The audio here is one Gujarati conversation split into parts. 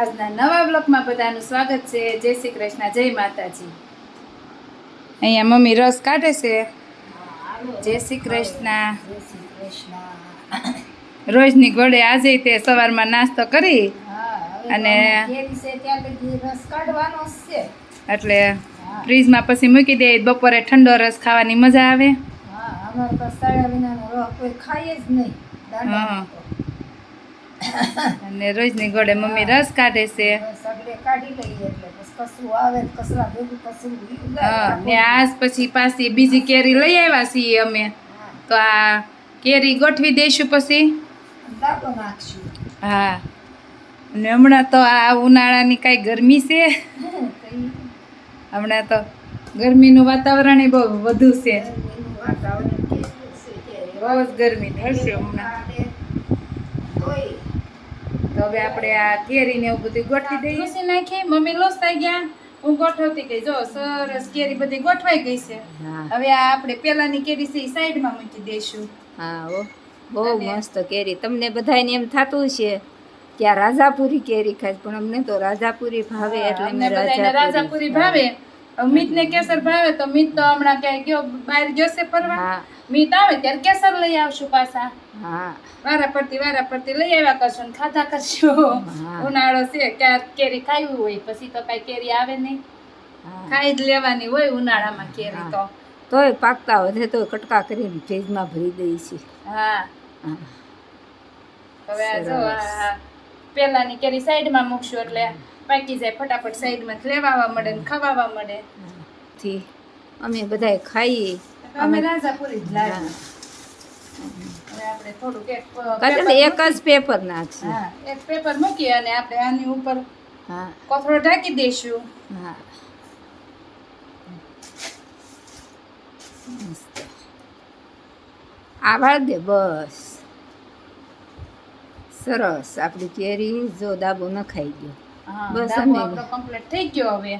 આજના નવા બ્લોકમાં બધાનું સ્વાગત છે. જય શ્રી કૃષ્ણ જય માતાજી. અહીંયા મમ્મી રસ કાઢે છે. જય શ્રી કૃષ્ણ. રોજની ઘોડે આજે તે સવારમાં નાસ્તો કરી અને એટલે ફ્રીજમાં પછી મૂકી દે બપોરે ઠંડો રસ ખાવાની મજા આવે. હા. અને રોજની ઘોડે મમ્મી રસ કાઢે છે. હા ને આજ પછી પાછી બીજી કેરી લઈ આવ્યા છીએ અમે. તો આ કેરી ગોઠવી દઈશું પછી. હા. અને હમણાં તો આ ઉનાળાની કાંઈ ગરમી છે. હમણાં તો ગરમીનું વાતાવરણ બહુ વધુ છે. બહુ જ ગરમી થશે હમણાં. તો હવે આપણે આ કેરી ને એવું બધું ગોઠવી દઈએ. ખુશી નાખી. મમ્મી લોસ થઈ ગયા. હું ગોઠવતી ગઈ. જો સરસ કેરી બધી ગોઠવાઈ ગઈ છે. હવે આ આપણે પેલાની કેરી છે એ સાઈડમાં મૂકી દઈશું. હા ઓ બહુ મસ્ત કેરી. તમને બધાને એમ થતું છે કે આ રાજાપુરી કેરી ખાય પણ અમને તો રાજાપુરી ભાવે એટલે રાજાપુરી ભાવે. મીત ને કેસર ભાવે તો મિત તો હમણાં ક્યાંય ગયો બહાર જશે ફરવા. મિત આવે ત્યારે કેસર લઈ આવશું પાછા. વારા પરથી વારા પરથી લઈ આવ્યા કરશું ને ખાધા કરશું. ઉનાળો છે ક્યાંક કેરી ખાવી હોય પછી તો કઈ કેરી આવે નહીં. ખાઈ જ લેવાની હોય ઉનાળામાં કેરી તો. તોય પાકતા વધે તો કટકા કરીને ફ્રીજમાં ભરી દઈએ છીએ હા. હવે આ જો પેલાની કેરી સાઈડમાં મૂકશું એટલે પાકી જાય ફટાફટ સાઈડમાંથી લેવાવા મળે ને ખવાવા મળે. થી અમે બધાય ખાઈએ. અમે રાજાપુરી જ લાવીએ. એક જ પેપર નાખીએ હા એક પેપર મૂકીએ અને આપણે આની ઉપર હા. કોથળો ઢાંકી દઈશું. હા. આવા દે બસ. સરસ આપણી કેરી જો દાબો ન ખાઈ ગયો. બસ અમે- આપણો કમ્પ્લીટ થઈ ગયો હવે.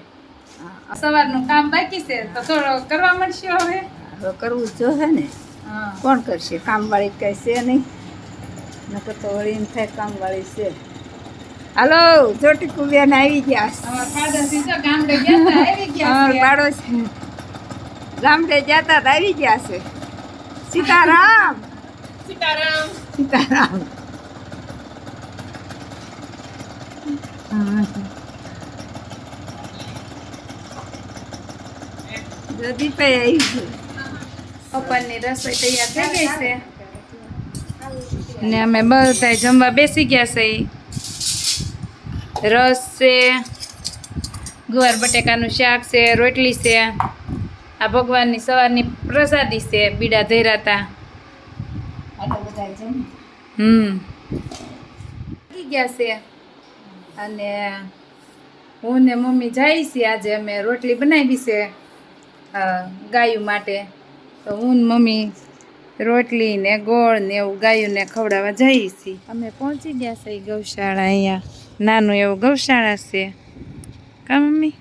સવારનું કામ બાકી છે તો થોડો કરવા મળશે હવે? હવે કરવું જ જોઈએ ને. કોણ કરશે? કામવાળી કઈ છે નહીં? નકર તો વળી એમ થાય કામવાળી છે. હાલો ચોટી કુબિયાને આવી ગયા. ગામડે છે. ગામડે જતા તો આવી ગયા છે. સીતારામ. સીતારામ. સીતારામ. જદીભાઈ આવી બપોરની રસોઈ તૈયાર થઈ ગઈ છે. ને અમે બધા જમવા બેસી ગયા છે રસ છે ગુવાર બટેકાનું શાક છે રોટલી છે. આ ભગવાનની સવારની પ્રસાદી છે બીડા ધૈરાતા. હાલો બધા હમ. ગયા છે. અને હું ને મમ્મી જાય છીએ. આજે અમે રોટલી બનાવી છે ગાયું માટે. તો હું ને મમ્મી રોટલી ને ગોળ ને એવું ગાયુંને ખવડાવવા જઈએ છીએ. અમે પહોંચી ગયા છે ગૌશાળા અહીંયા. નાનું એવું ગૌશાળા છે. કા મમ્મી?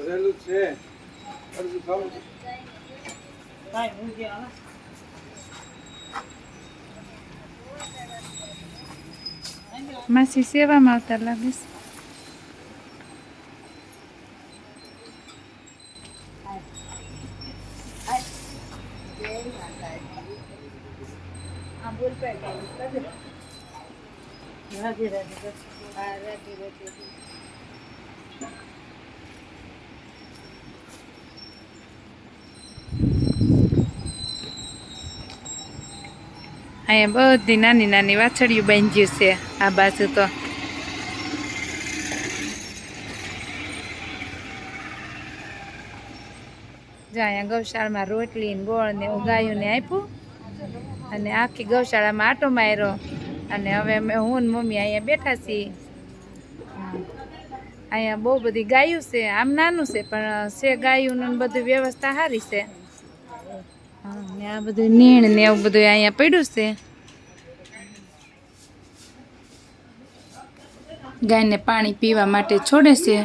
ભરેલું છે. અડધું ખાવું છે. માસી સેવામાં આવતા લાગે છે. અહીંયા બધી નાની નાની વાછડીઓ બાંધ્યું છે આ બાજુ તો. જો અહીંયા ગૌશાળામાં રોટલી ને ગોળ ને ઉગાયું ને આપ્યું. અને આખી ગૌશાળામાં આટો માર્યો. અને હવે અમે હું ને મમ્મી અહીંયા બેઠા છીએ. અહીંયા બહુ બધી ગાયું છે. આમ નાનું છે, પણ છે ગાયું ને બધું વ્યવસ્થા સારી છે. ને આ બધું નીણ ને એવું બધું અહીંયા પડ્યું છે. ગાયને પાણી પીવા માટે છોડે છે.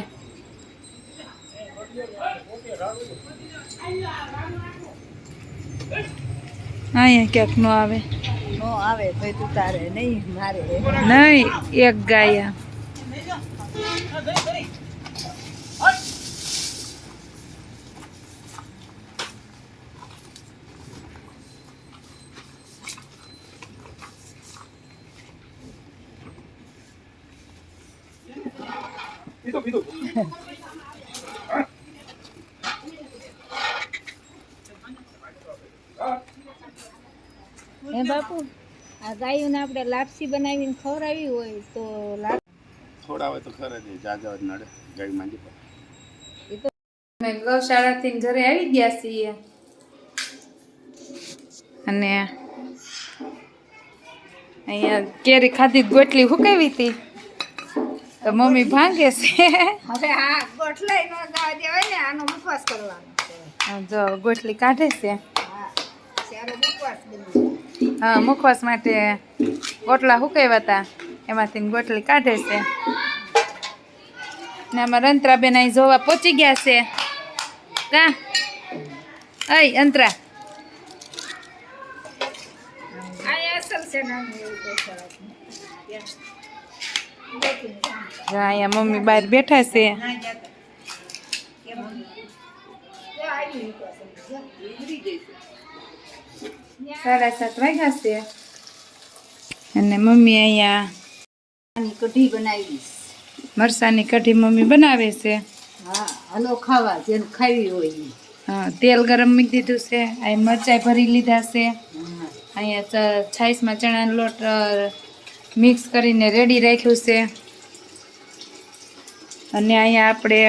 અહીંયા ક્યાંક નો આવે. નો આવે તો તું તારે નહીં મારે. નહીં એક ગાયા પીધો પીધો હે બાપુ આ ગાયોને આપણે લાપસી બનાવીને ખવડાવી હોય તો હોય તો ખરે જ જાજા જ નડે ગાય માંડી પડે. અમે ગૌશાળાથી ઘરે આવી ગયા છીએ. અને અહીંયા કેરી ખાધી ગોટલી હુકાવી હતી. તો મમ્મી ભાંગે છે. હવે આ ગોઠલાઈ નો જવા દેવાય ને આનો ઉપવાસ કરવાનો જો ગોટલી કાઢે છે. હા મુખવાસ માટે ગોટલા હુકાવ્યા હતા. એમાંથી ગોટલી કાઢે છે. ને આમાં રંતરાબેન અહીં જોવા પહોંચી ગયા છે. કા? અય અંતરા. આ અસલ છે ને અહીંયા મમ્મી બહાર બેઠા છે. સાડા સાત વાગ્યા છે. અને મમ્મી અહીંયા કઢી બનાવી મરસાની કઢી મમ્મી બનાવે છે. હા હલો ખાવા જેને ખાવી હોય હા તેલ ગરમ મૂકી દીધું છે. અહીં મરચાઈ ભરી લીધા છે. અહીંયા છાઈસમાં ચણાનો લોટ મિક્સ કરીને રેડી રાખ્યું છે. અને અહીંયા આપણે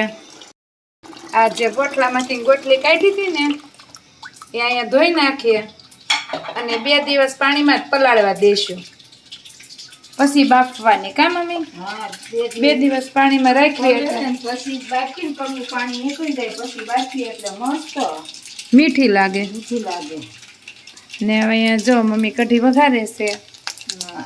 આ જે ગોટલામાંથી ગોટલી કાઢી હતી ને એ અહીંયા ધોઈ નાખીએ અને બે દિવસ પાણીમાં જ પલાળવા દઈશું. પછી બાફવાની કા મમ્મી? બે દિવસ. પાણીમાં રાખીએ પછી બાફીને કમનું પાણી નીકળી જાય પછી બાફી એટલે મસ્ત મીઠી લાગે. મીઠી લાગે. ને હવે અહીંયા જો મમ્મી કઢી વઘારે છે. હા.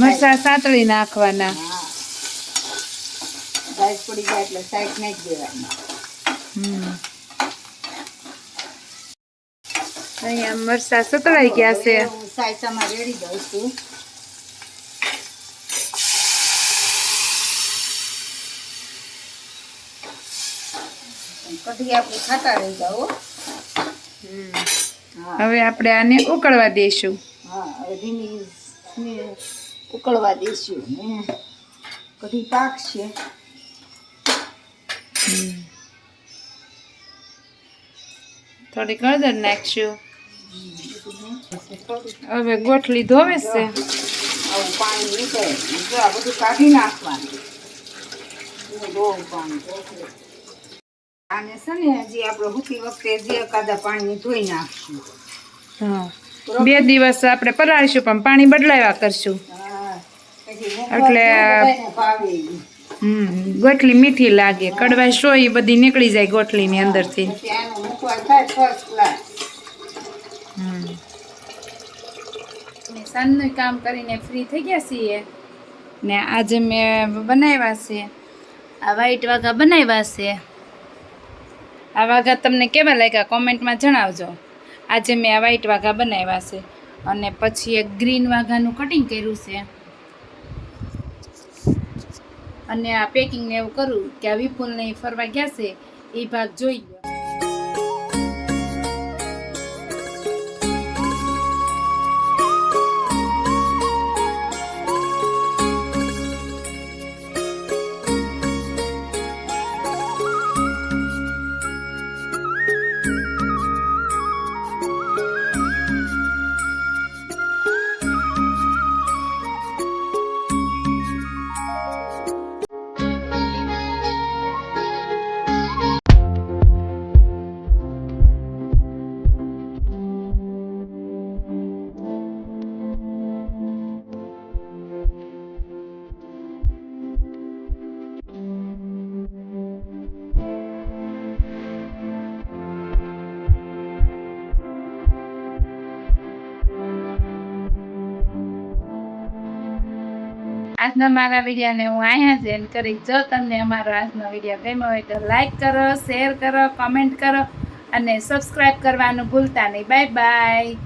મરચાં સાતળી નાખવાના. ગાય પડી જાય એટલે સાઈડ નાખી દેવાની. અહીંયા મરચાં સતળાઈ ગયા છે. સાયસામાં રેડી દઉં છું. કઢી આપણે ખાતા રહી જાઓ. હા. હવે આપણે આને ઉકળવા દઈશું હા હવે ધીમી ને ઉકળવા દઈશું ને. કઢી પાકશે થોડીક હળદર નાખશું. હવે ગોઠલી ધોવે છે. આવું પાણી નીકળે. જો આ બધું કાઢી નાખવાનું. આને છે ને હજી આપણે હુતી વખતે જે એકાદા પાણી ધોઈ નાખશું. હા. બે દિવસ આપણે પલાળીશું પણ પાણી બદલાવ્યા કરશું. એટલે- હમ ગોટલી મીઠી લાગે. કડવાઈ સોય બધી નીકળી જાય ગોટલીની અંદરથી. થાય ફર્સ્ટ ક્લાસ સાંજનું કામ કરીને ફ્રી થઈ ગયા છીએ. ને આજે મેં બનાવ્યા છે. આ વ્હાઈટ વાઘા બનાવ્યા છે. આ વાઘા તમને કેવા લાગ્યા? કોમેન્ટમાં જણાવજો. આજે મેં આ વ્હાઈટ વાઘા બનાવ્યા છે. અને પછી એક ગ્રીન વાઘાનું કટિંગ કર્યું છે. અને આ પેકિંગ ને એવું કરું કે આ વિપુલને ફરવા ગયા છે, એ ભાગ જોઈ આજના મારા વિડીયોને હું અહીંયા જ એન્ડ કરી જો તમને અમારો આજનો વીડિયો ગમ્યો હોય તો લાઈક કરો શેર કરો કમેન્ટ કરો અને સબસ્ક્રાઈબ કરવાનું ભૂલતા નહીં. Bye bye